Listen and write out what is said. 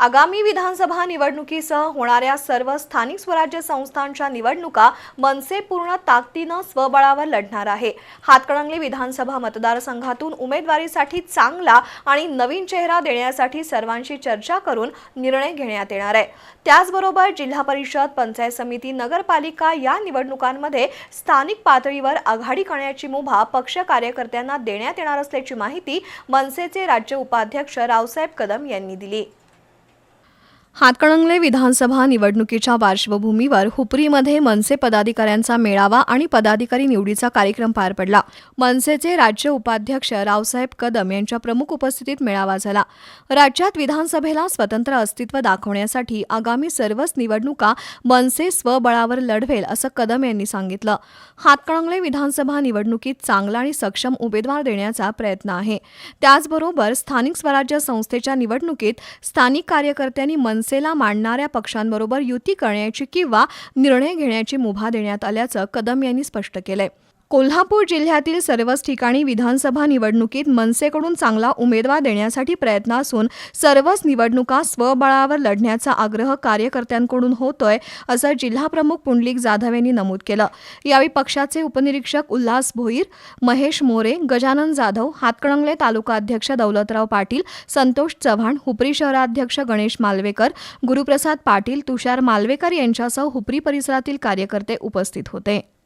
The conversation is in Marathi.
आगामी विधानसभा निवडणुकीसह होणाऱ्या सर्व स्थानिक स्वराज्य संस्थांच्या निवडणुका मनसे पूर्ण ताकदीनं स्वबळावर लढणार आहे. हातकणंगले विधानसभा मतदारसंघातून उमेदवारीसाठी चांगला आणि नवीन चेहरा देण्यासाठी सर्वांशी चर्चा करून निर्णय घेण्यात येणार आहे. त्याचबरोबर जिल्हा परिषद पंचायत समिती नगरपालिका या निवडणुकांमध्ये स्थानिक पातळीवर आघाडी करण्याची मुभा पक्ष कार्यकर्त्यांना देण्यात येणार असल्याची माहिती मनसेचे राज्य उपाध्यक्ष रावसाहेब कदम यांनी दिली. हातकणंगले विधानसभा निवडणुकीच्या पार्श्वभूमीवर हुपरीमध्ये मनसे पदाधिकाऱ्यांचा मेळावा आणि पदाधिकारी निवडीचा कार्यक्रम पार पडला. मनसेचे राज्य उपाध्यक्ष रावसाहेब कदम यांच्या प्रमुख उपस्थितीत मेळावा झाला. राज्यात विधानसभेला स्वतंत्र अस्तित्व दाखवण्यासाठी आगामी सर्वच निवडणुका मनसे स्वबळावर लढवेल असं कदम यांनी सांगितलं. हातकणंगले विधानसभा निवडणुकीत चांगला आणि सक्षम उमेदवार देण्याचा प्रयत्न आहे. त्याचबरोबर स्थानिक स्वराज्य संस्थेच्या निवडणुकीत स्थानिक कार्यकर्त्यांनी मनसेला मांडणाऱ्या पक्षांबरोबर युती करण्याची किंवा निर्णय घेण्याची मुभा देण्यात आल्याचं कदम यांनी स्पष्ट केलंय. कोल्हापूर जिल्ह्यातील सर्वच ठिकाणी विधानसभा निवडणुकीत मनसेकडून चांगला उमेदवार देण्यासाठी प्रयत्न असून सर्वच निवडणुका स्वबळावर लढण्याचा आग्रह कार्यकर्त्यांकडून होतोय असं जिल्हाप्रमुख पुंडलिक जाधव यांनी नमूद केलं. यावेळी पक्षाचे उपनिरीक्षक उल्हास भोईर महेश मोरे गजानन जाधव हातकणंगले तालुका अध्यक्ष दौलतराव पाटील संतोष चव्हाण हुपरी शहराध्यक्ष गणेश मालवेकर गुरुप्रसाद पाटील तुषार मालवेकर यांच्यासह हुपरी परिसरातील कार्यकर्ते उपस्थित होते.